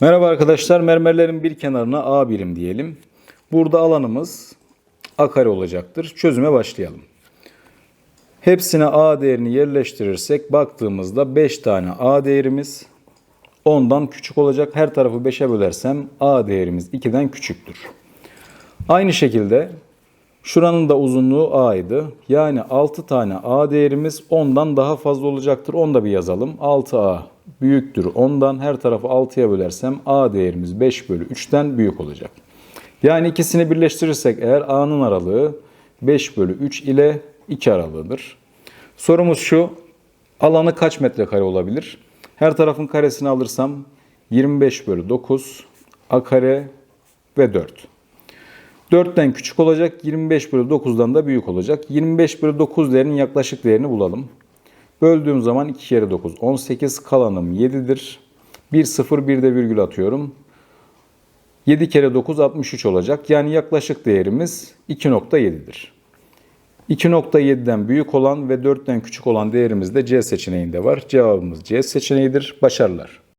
Merhaba arkadaşlar. Mermerlerin bir kenarına A birim diyelim. Burada alanımız A kare olacaktır. Çözüme başlayalım. Hepsine A değerini yerleştirirsek baktığımızda 5 tane A değerimiz 10'dan küçük olacak. Her tarafı 5'e bölersem A değerimiz 2'den küçüktür. Aynı şekilde şuranın da uzunluğu A'ydı. Yani 6 tane A değerimiz 10'dan daha fazla olacaktır. Onu da bir yazalım. 6A büyüktür 10'dan. Her tarafı 6'ya bölersem A değerimiz 5 bölü 3'ten büyük olacak. Yani ikisini birleştirirsek eğer A'nın aralığı 5 bölü 3 ile 2 aralığıdır. Sorumuz şu. Alanı kaç metrekare olabilir? Her tarafın karesini alırsam 25 bölü 9 A kare ve 4. 4'ten küçük olacak. 25 bölü 9'dan da büyük olacak. 25 bölü 9 değerinin yaklaşık değerini bulalım. Böldüğüm zaman 2 kere 9 18 kalanım 7'dir. 1 0 bir de virgül atıyorum. 7 kere 9 63 olacak. Yani yaklaşık değerimiz 2.7'dir. 2.7'den büyük olan ve 4'ten küçük olan değerimiz de C seçeneğinde var. Cevabımız C seçeneğidir. Başarılar.